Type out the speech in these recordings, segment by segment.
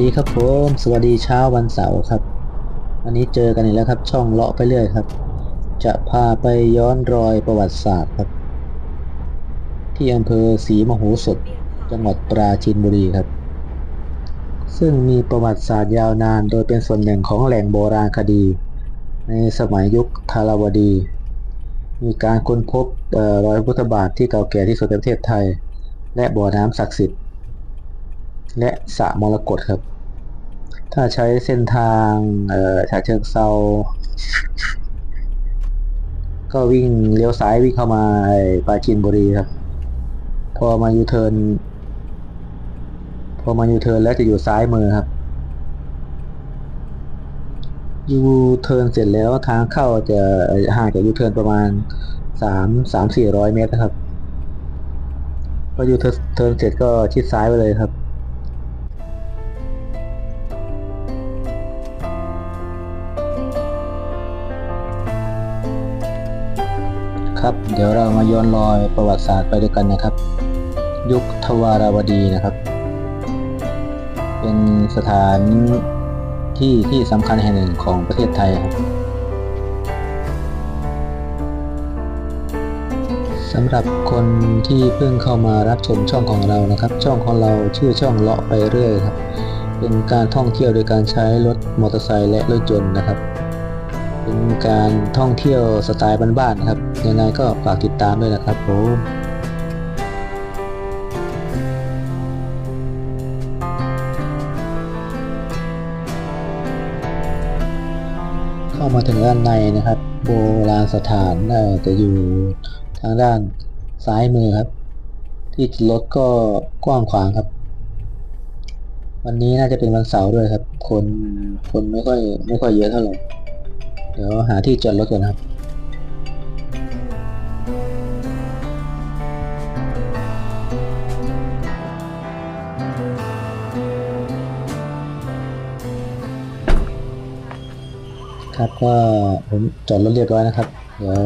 ดีครับผม สวัสดีเช้าวันเสาร์ครับวันนี้เจอกันอีกแล้วครับ ช่องเลาะไปเรื่อยครับ จะพาไปย้อนรอยประวัติศาสตร์ครับ ที่อำเภอศรีมโหสถ จังหวัดปราจีนบุรีครับ ซึ่งมีประวัติศาสตร์ยาวนาน โดยเป็นส่วนหนึ่งของแหล่งโบราณคดี ในสมัยยุคธารวดี มีการค้นพบรอยพุทธบาทที่เก่าแก่ที่สุดในประเทศไทย และบ่อน้ำศักดิ์สิทธิ์ และสระมรกตครับ ถ้าใช้เส้นทางเอ่อฉะเชิงเซาก็วิ่งเลี้ยวซ้ายวิ่งเข้ามาปราจีนบุรีครับ พอมายูเทิร์นพอมายูเทิร์นแล้วจะอยู่ซ้ายมือครับยูเทิร์นเสร็จแล้วทางเข้าจะห่างจากยูเทิร์นประมาณสามสามสี่ร้อยเมตรนะครับพอยูเทิร์นเสร็จก็ชิดซ้ายไปเลยครับ ครับ เดี๋ยวเรามาย้อนรอยประวัติศาสตร์ไปด้วยกันนะครับ ยุคทวารวดีนะครับ เป็นสถานที่ที่สำคัญแห่งหนึ่งของประเทศไทยครับสำหรับคนที่เพิ่งเข้ามารับชมช่องของเรานะครับ ช่องของเราชื่อช่องเลาะไปเรื่อยครับ เป็นการท่องเที่ยวโดยการใช้รถมอเตอร์ไซค์และรถยนต์นะครับ เป็นการท่องเที่ยวสไตล์บ้านๆนะครับ ยังไงก็ฝากติดตามด้วยนะครับผมเข้ามาถึงด้านในนะครับ โบราณสถานจะอยู่ทางด้านซ้ายมือครับ ที่รถก็กว้างขวางครับ วันนี้น่าจะเป็นวันเสาร์ด้วยครับ คนคนไม่ค่อยไม่ค่อยเยอะเท่าไหร่เดี๋ยวหาที่จอดรถก่อนครับ ครับก็ผมจอดรถเรียบร้อยนะครับ เดี๋ยว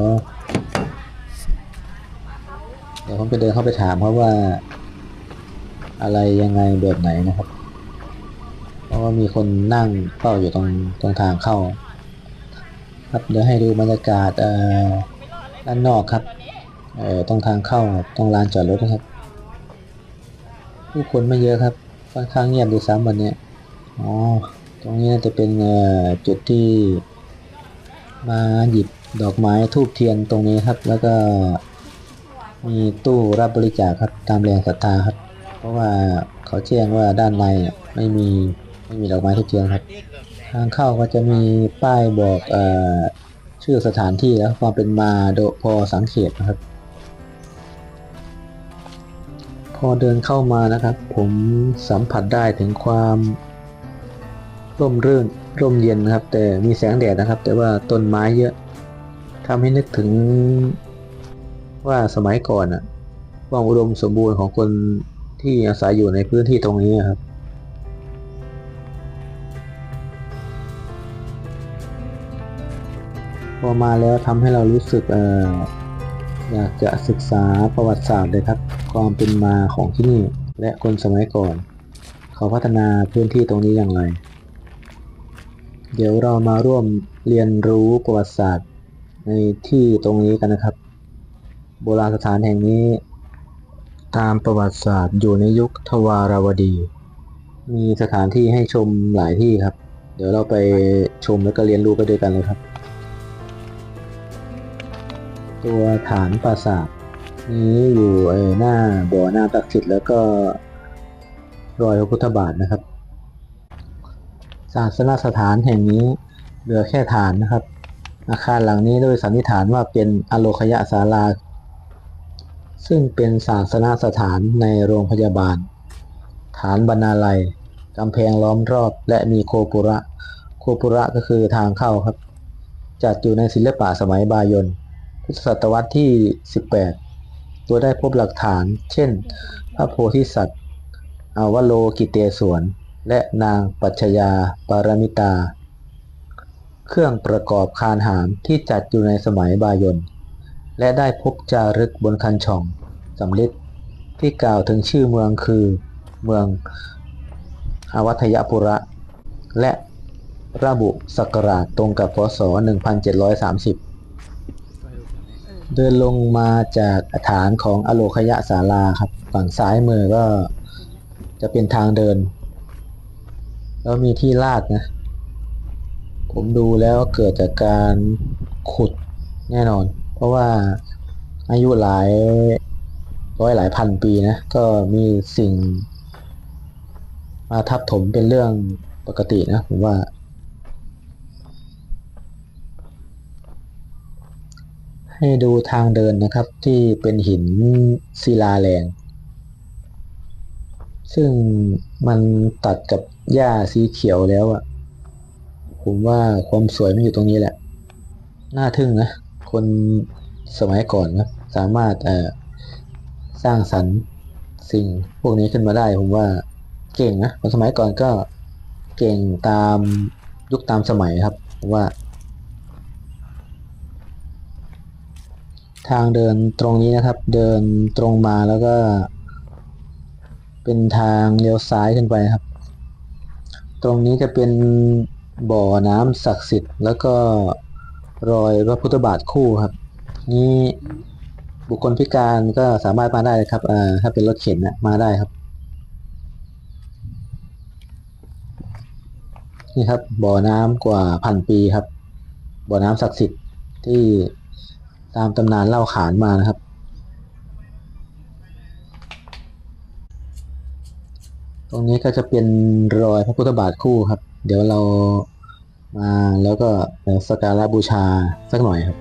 เดี๋ยวผมไปเดินเข้าไปถามเขาว่า อะไรยังไงแบบไหนนะครับ เพราะว่ามีคนนั่งเฝ้าอยู่ตรงตรงทางเข้า ครับเดี๋ยวให้ดูบรรยากาศเอ่อด้านนอกครับเอ่อตรงทางเข้าตรงลานจอดรถนะครับผู้คนไม่เยอะครับค่อนข้างเงียบดูซ้ำวันนี้อ๋อ ตรงนี้น่าจะเป็นเอ่อจุดที่ มาหยิบดอกไม้ทูบเทียนตรงนี้ครับ แล้วก็มีตู้รับบริจาคครับตามแรงศรัทธาครับ เพราะว่าเขาแจ้งว่าด้านในไม่มีไม่มีดอกไม้ทูบเทียนครับ ทางเข้าก็จะมีป้ายบอกอชื่อสถานที่และความเป็นมาโดพอสังเกตนะครับ พอเดินเข้ามานะครับ ผมสัมผัสได้ถึงความร่มรื่น ร่มเย็นนะครับ แต่มีแสงแดดนะครับ แต่ว่าต้นไม้เยอะทำให้นึกถึงว่าสมัยก่อนอะความอุดมสมบูรณ์ของคนที่อาศัยอยู่ในพื้นที่ตรงนี้ครับพอมาแล้วทำให้เรารู้สึกเอ่ออยากจะศึกษาประวัติศาสตร์เลยครับ ความเป็นมาของที่นี่ และคนสมัยก่อน เขาพัฒนาพื้นที่ตรงนี้อย่างไร เดี๋ยวเรามาร่วมเรียนรู้ประวัติศาสตร์ ในที่ตรงนี้กันนะครับ โบราณสถานแห่งนี้ ตามประวัติศาสตร์อยู่ในยุคทวารวดี มีสถานที่ให้ชมหลายที่ครับ เดี๋ยวเราไปชมแล้วก็เรียนรู้ไปด้วยกันเลยครับ ตัวฐานปราสาทนี้อยู่เอหน้าบ่อน้ำศักดิ์สิทธิ์แล้วก็รอยพระพุทธบาทนะครับ ศาสนสถานแห่งนี้เหลือแค่ฐานนะครับ อาคารหลังนี้โดยสันนิษฐานว่าเป็นอโลคยศาลา ซึ่งเป็นศาสนสถานในโรงพยาบาล ฐานบรรณาลัยกำแพงล้อมรอบ และมีโคปุระ โคปุระก็คือทางเข้าครับ จัดอยู่ในศิลปะสมัยบายนพุทธศตวรรษที่ 18 ตัวได้พบหลักฐาน เช่น พระโพธิสัตว์อวโลกิเตศวร และนางปัชญาปารมิตา เครื่องประกอบคานหามที่จัดอยู่ในสมัยบายนและได้พบจารึกบนคันช่องสำลิดที่กล่าวถึงชื่อเมืองคือเมืองอวัทยปุระ และระบุศักราชตรงกับพศ 1730 เดินลงมาจากฐานของอโลคยะศาลาครับ ฝั่งซ้ายมือก็จะเป็นทางเดิน แล้วมีที่ลาดนะ ผมดูแล้วเกิดจากการขุดแน่นอน เพราะว่าอายุหลายร้อยหลายพันปีนะ ก็มีสิ่ง มาทับถมเป็นเรื่องปกตินะผมว่า ให้ดูทางเดินนะครับที่เป็นหินศิลาแรงซึ่งมันตัดกับ หญ้าสีเขียวแล้วอะผมว่าความสวยมันอยู่ตรงนี้แหละ น่าทึ่งนะ คนสมัยก่อนนะสามารถเอ่อสร้างสรรค์สิ่งพวกนี้ขึ้นมาได้ ผมว่าเก่งนะคนสมัยก่อนก็เก่งตามยุคตามสมัยครับผมว่า ทางเดินตรงนี้นะครับ เดินตรงมาแล้วก็ เป็นทางเลี้ยวซ้ายขึ้นไปครับ ตรงนี้จะเป็นบ่อน้ำศักดิ์สิทธิ์ แล้วก็รอยพระพุทธบาทคู่ครับ นี่บุคคลพิการก็สามารถมาได้ครับอ่าถ้าเป็นรถเข็นนะมาได้ครับ นี่ครับ บ่อน้ำกว่าพันปีครับ บ่อน้ำศักดิ์สิทธิ์ที่ตามตำนานเล่าขานมานะครับ ตรงนี้ก็จะเป็นรอยพระพุทธบาทคู่ครับ เดี๋ยวเรามาแล้วก็สักการะบูชาสักหน่อยครับ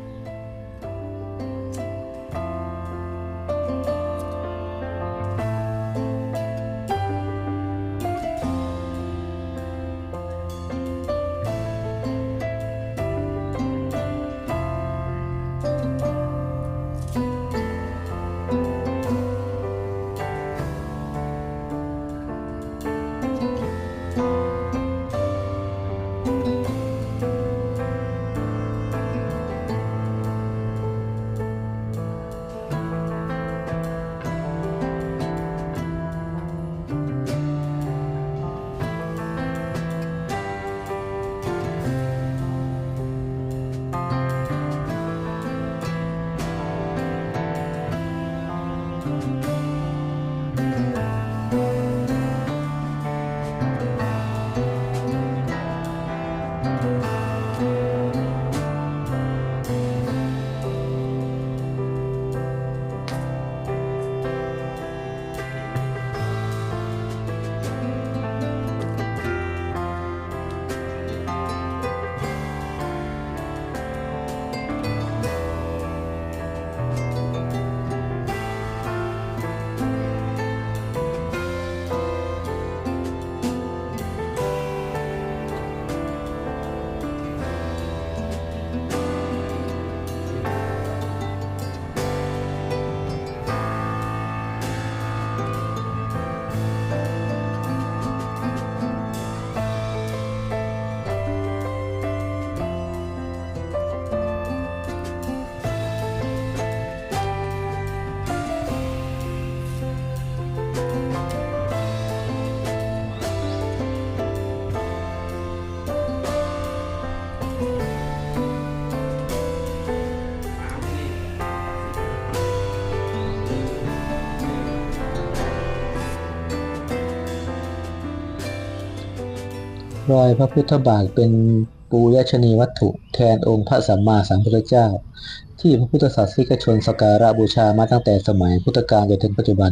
รอยพระพุทธบาทเป็นปูยชนีวัตถุแทนองค์พระสัมมาสัมพุทธเจ้า ที่พระพุทธศาสนิกชนสการะบูชามาตั้งแต่สมัยพุทธกาลจนถึงปัจจุบัน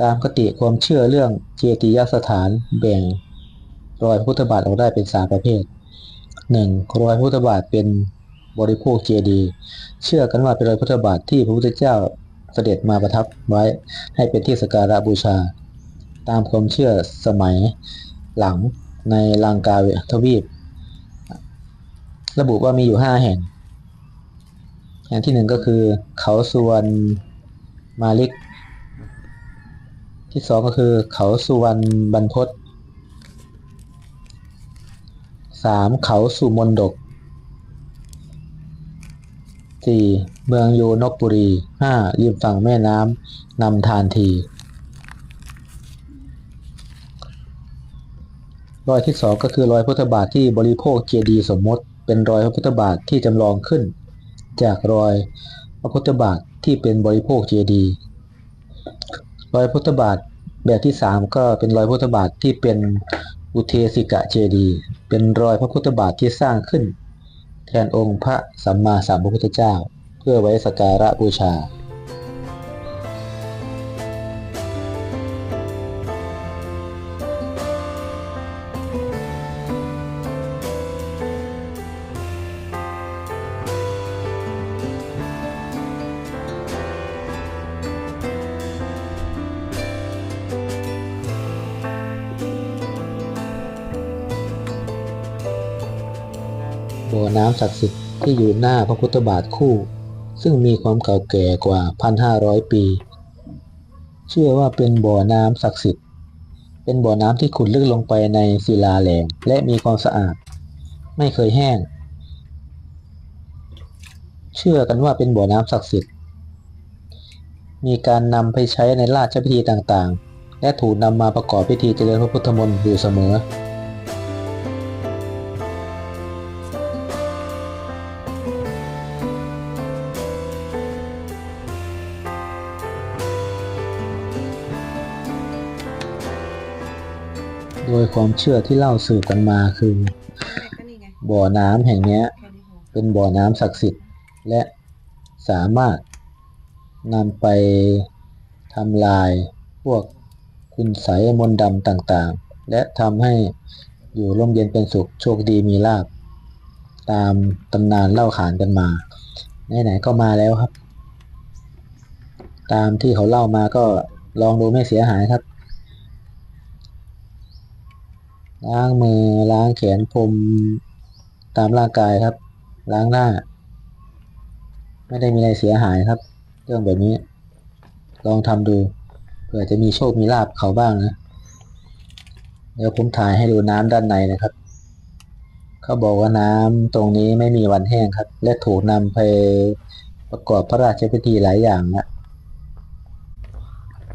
ตามคติความเชื่อเรื่องเจติยสถานแบ่ง รอยพระพุทธบาทออกได้เป็นสามประเภท 1. รอยพระพุทธบาทเป็นบริโภคเจดีย์เชื่อกันว่าเป็นรอยพุทธบาทที่พระพุทธเจ้าเสด็จมาประทับไว้ให้เป็นที่สกการะบูชา ตามความเชื่อสมัยหลัง ในลังกาทวีป ระบุว่ามีอยู่ห้าแห่ง แห่งที่หนึ่งก็คือ เขาสุวรรณมาลิก ที่สองก็คือ เขาสุวรรณบรรพตสามเขาสุมนดกสี่เมืองโยนกบุรีห้าริมฝั่งแม่น้ำนำทานที รอยที่สองก็คือรอยพุทธบาทที่บริโภคเจดีสมมติ เป็นรอยพระพุทธบาทที่จำลองขึ้น จากรอยพระพุทธบาทที่เป็นบริโภคเจดีรอยพุทธบาทแบบที่สามก็เป็นรอยพุทธบาทที่เป็นอุเทสิกะเจดี เป็นรอยพระพุทธบาทที่สร้างขึ้น แทนองค์พระสัมมาสัมพุทธเจ้า เพื่อไว้สักการะบูชา ศักดิ์สิทธิ์ที่อยู่หน้าพระพุทธบาทคู่ ซึ่งมีความเก่าแก่กว่า 1,500 ปี เชื่อว่าเป็นบ่อน้ำศักดิ์สิทธิ์ เป็นบ่อน้ำที่ขุดลึกลงไปในศิลาแหลมและมีความสะอาด ไม่เคยแห้ง เชื่อกันว่าเป็นบ่อน้ำศักดิ์สิทธิ์ มีการนำไปใช้ในราชพิธีต่างๆ และถูกนำมาประกอบพิธีเจริญพระพุทธมนต์อยู่เสมอ ความเชื่อที่เล่าสืบกันมาคือ บ่อน้ำแห่งเนี้ย เป็นบ่อน้ำศักดิ์สิทธิ์ และสามารถนำไปทำลายพวกคุณไสยมนต์ดำต่างๆ และทำให้อยู่ร่มเย็นเป็นสุขโชคดีมีลาภตามตำนานเล่าขานกันมาไหนๆก็มาแล้วครับ ตามที่เขาเล่ามาก็ลองดูไม่เสียหายครับ ล้างมือล้างแขนพรมตามร่างกายครับ ล้างหน้า ไม่ได้มีอะไรเสียหายครับ เรื่องแบบนี้ ลองทำดูเผื่อจะมีโชคมีลาบเขาบ้างนะเดี๋ยวผมถ่ายให้ดูน้ำด้านในนะครับ เขาบอกว่าน้ำตรงนี้ไม่มีวันแห้งครับ และถูกนำไปประกอบพระราชพิธีหลายอย่างนะ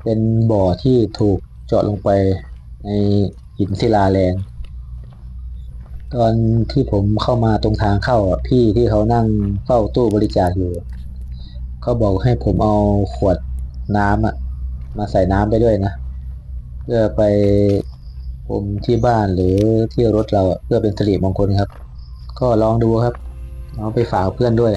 เป็นบ่อที่ถูกเจาะลงไปใน หินศิลาแรงตอนที่ผมเข้ามาตรงทางเข้าพี่ที่เขานั่งเฝ้าตู้บริจาคอยู่เขาบอกให้ผมเอาขวดน้ำอะมาใส่น้ำไปด้วยนะ เพื่อไปผมที่บ้านหรือที่รถเราเพื่อเป็นสิริมงคลครับ ก็ลองดูครับเอาไปฝากเพื่อนด้วย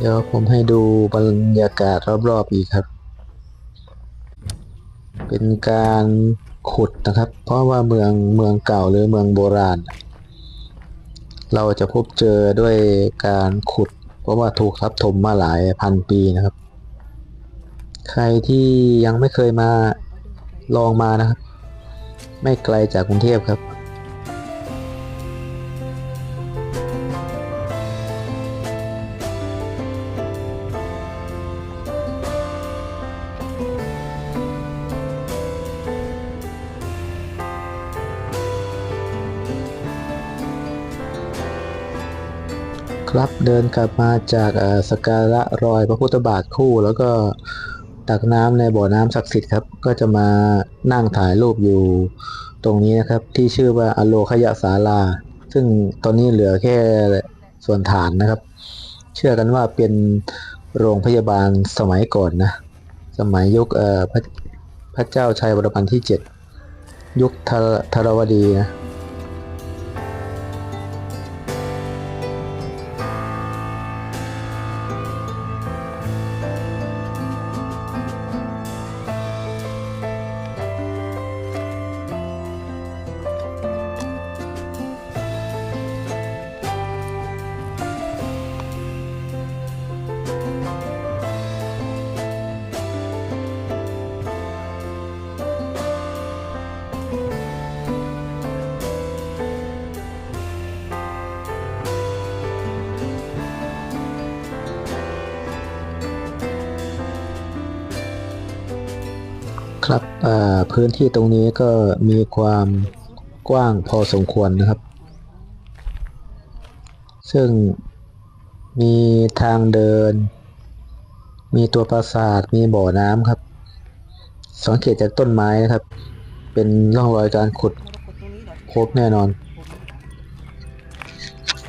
เดี๋ยวผมให้ดูบรรยากาศรอบๆอีกครับ เป็นการขุดนะครับ เพราะว่าเมืองเมืองเก่าหรือเมืองโบราณ เราจะพบเจอด้วยการขุด เพราะว่าถูกทับถมมาหลายพันปีนะครับ ใครที่ยังไม่เคยมาลองมานะครับ ไม่ไกลจากกรุงเทพครับ รับเดินกลับมาจากสการะรอยพระพุทธบาทคู่ แล้วก็ตักน้ำในบ่อน้ำศักดิ์สิทธิ์ครับ ก็จะมานั่งถ่ายรูปอยู่ตรงนี้นะครับ ที่ชื่อว่าอโลคยะศาลา ซึ่งตอนนี้เหลือแค่ส่วนฐานนะครับ เชื่อกันว่าเป็นโรงพยาบาลสมัยก่อนนะ สมัยยุคพระพระเจ้าชัยวรมันที่เจ็ดยุคทรทรวดีนะ พื้นที่ตรงนี้ก็มีความกว้างพอสมควรนะครับ ซึ่งมีทางเดิน มีตัวปราสาท มีบ่อน้ำครับ สังเกตจากต้นไม้นะครับ เป็นร่องรอยการขุดพบแน่นอน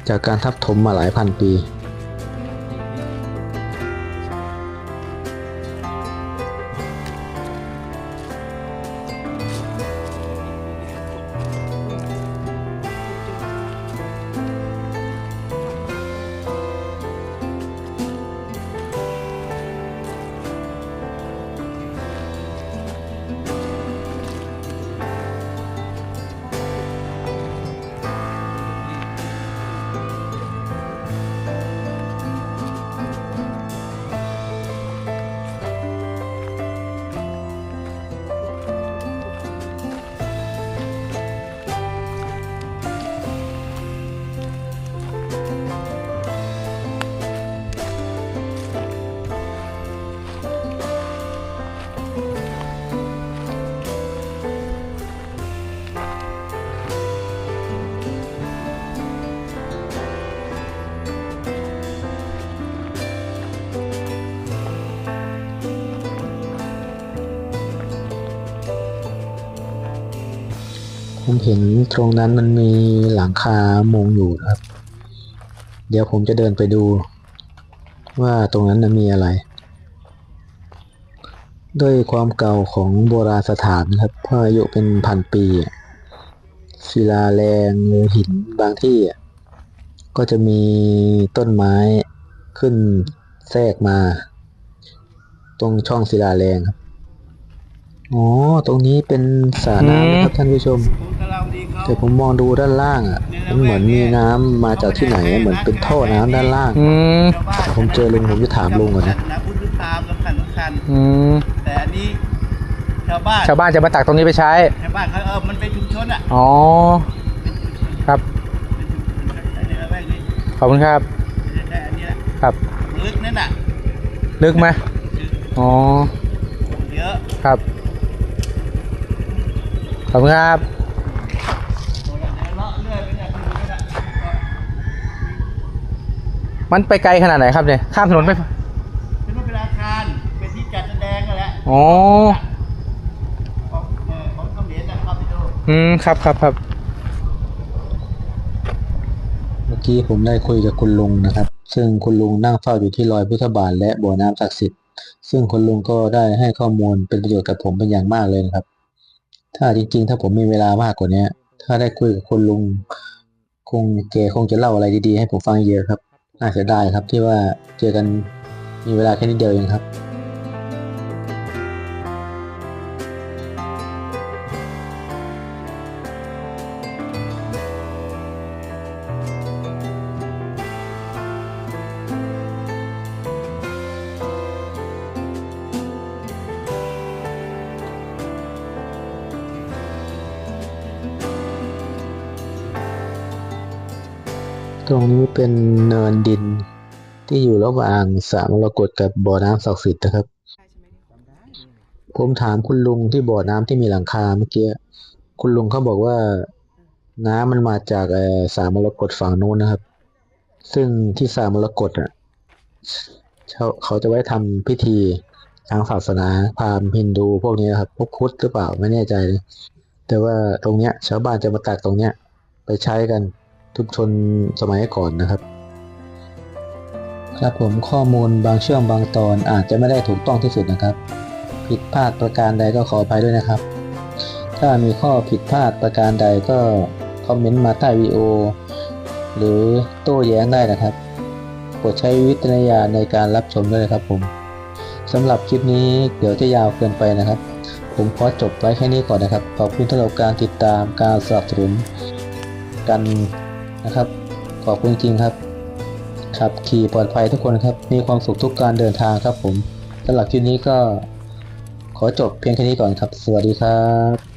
จากการทับถมมาหลายพันปี ผมเห็นตรงนั้นมันมีหลังคามุงอยู่ครับ เดี๋ยวผมจะเดินไปดู ว่าตรงนั้นนมีอะไร ด้วยความเก่าของโบราณสถานครับเพราะอายุเป็นพันปีอะศิลาแรงหรือหินบางที่อะก็จะมีต้นไม้ขึ้นแทรกมา ตรงช่องศิลาแรงครับ อ๋อ ตรงนี้เป็นสระน้ำนะครับท่านผู้ชมผมกำลังดีเขาแต่ผมมองดูด้านล่างอะ มันเหมือนมีน้ำมาจากที่ไหนอะเหมือนเป็นท่อน้ำด้านล่าง อืมชาวบ้านผมเจอลุงผมจะถามลุงก่อนนะ นะพุทธตามสำคัญสำคัญ อืมแต่อันนี้ชาวบ้านชาวบ้านจะมาตักตรงนี้ไปใช้ ชาวบ้านเขาเออมันเป็นชุมชนอะอ๋อ ครับ เป็นชุมชนในละแวกนี้ขอบคุณครับแต่อันนี้แหละครับ ลึกนั่นน่ะลึกไหมอ๋อ เยอะ ครับ ขอบคุณครับตัวละเดี๋ยวเลาะเรื่อยไปเนี่ยคือนั่นน่ะมันไปไกลขนาดไหนครับเนี่ยข้ามถนนไปเป็นรูปเป็นอาคารเป็นที่จัดแสดงกันแหละอ๋อของเออของเขมรนะเข้าไปดูอืมครับครับครับเมื่อกี้ผมได้คุยกับคุณลุงนะครับ ซึ่งคุณลุงนั่งเฝ้าอยู่ที่รอยพุทธบาทและบ่อน้ำศักดิ์สิทธิ์ซึ่งคุณลุงก็ได้ให้ข้อมูลเป็นประโยชน์กับผมเป็นอย่างมากเลยนะครับ ถ้าจริง ๆ ถ้าผมมีเวลามากกว่านี้ถ้าได้คุยกับคุณลุง คงแกคงจะเล่าอะไรดีๆ ให้ผมฟังเยอะครับน่าเสียดายครับที่ว่าเจอกันมีเวลาแค่นิดเดียวเองครับ ตรงนี้เป็นเนินดินที่อยู่ระหว่างสระมรกตกับบ่อน้ำศักดิ์สิทธิ์นะครับ ผมถามคุณลุงที่บ่อน้ำที่มีหลังคาเมื่อกี้ คุณลุงเขาบอกว่าน้ำมันมาจากสระมรกตฝั่งนู้นนะครับ ซึ่งที่สระมรกตอะเขาเขาจะไว้ทำพิธีทางศาสนาพราหมณ์ฮินดูพวกนี้ครับพวกพุทธหรือเปล่าไม่แน่ใจ แต่ว่าตรงเนี้ยชาวบ้านจะมาตักตรงเนี้ยไปใช้กัน ทุกชนสมัยก่อนนะครับ ครับผมข้อมูลบางช่วงบางตอนอาจจะไม่ได้ถูกต้องที่สุดนะครับ ผิดพลาดประการใดก็ขออภัยด้วยนะครับ ถ้ามีข้อผิดพลาดประการใดก็คอมเมนต์มาใต้วิดีโอ หรือโต้แย้งได้นะครับโปรดใช้วิจารณญาณในการรับชมด้วยนะครับผมสำหรับคลิปนี้เดี๋ยวจะยาวเกินไปนะครับ ผมขอจบไว้แค่นี้ก่อนนะครับ ขอบคุณสำหรับการติดตามการสนับสนุนกัน นะครับ ขอบคุณจริงครับ ขับขี่ปลอดภัยทุกคนครับ มีความสุขทุกการเดินทางครับผมสำหรับคลิปนี้ก็ ขอจบเพียงแค่นี้ก่อนครับ สวัสดีครับ